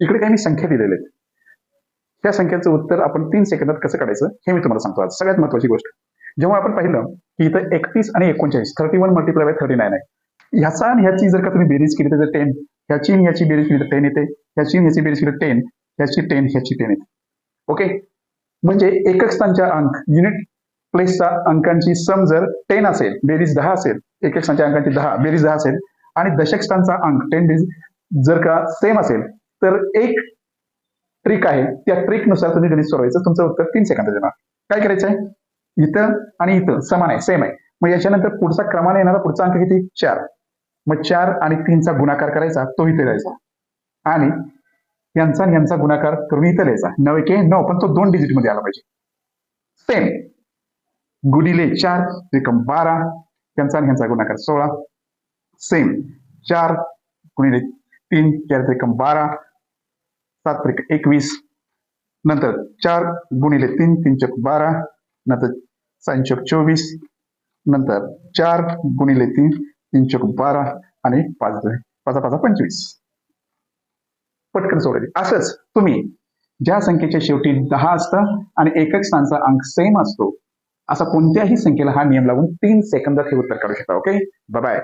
इकडे काही मी संख्या दिलेल्या आहेत. त्या संख्येचं उत्तर आपण तीन सेकंदात कसं काढायचं हे मी तुम्हाला सांगतो. आज सगळ्यात महत्वाची गोष्ट जेव्हा आपण पाहिलं की इथं एकतीस आणि एकोणचाळीस thirty one multiply by thirty nine आहे. ह्याचा आणि ह्याची जर का तुम्ही बेरीज केली तर टेन ह्याची आणि ह्याची बेरीज केली तर टेन येते. ह्याची आणि ह्याची बेरीज केली टेन ह्याची टेन ह्याची टेन येते. ओके म्हणजे एकक स्थानच्या अंक युनिट प्लेसचा अंकांची सम जर टेन असेल बेरीज दहा असेल एकक स्थानच्या अंकांची दहा बेरीज दहा असेल आणि दशक स्थानचा अंक टेन बेरीज जर का सेम असेल तर एक ट्रिक आहे. त्या ट्रिकनुसार तुम्ही गणित सोडवायचं. तुमचं उत्तर तीन सेकंदात येणार काय करायचं आहे इथं आणि इथं समान आहे. सेम आहे. मग याच्यानंतर पुढचा क्रमाने येणारा पुढचा अंक किती? चार. मग चार आणि तीनचा गुणाकार करायचा तो इथे द्यायचा. आणि यांचा आणि यांचा गुणाकार करून इथं द्यायचा. नऊ एक नऊ पण तो दोन डिजिटमध्ये आला पाहिजे. सेम गुणिले चार त्रिकम बारा त्यांचा आणि यांचा गुणाकार सोळा. सेम चार गुणिले तीन चार त्रिकम बारा. सात त्रिक एकवीस नंतर चार गुणिले तीन तीन चक बारा नंतर साइन चक चोवीस नंतर चार गुणिले तीन तीन चक बारा आणि पाच पाच पाच पंचवीस. पटकन सोडायचे असंच तुम्ही ज्या संख्येच्या शेवटी दहा असतं आणि एकक स्थानचा अंक सेम असतो असा कोणत्याही संख्येला हा नियम लावून तीन सेकंदात हे उत्तर काढू शकता ओके बाय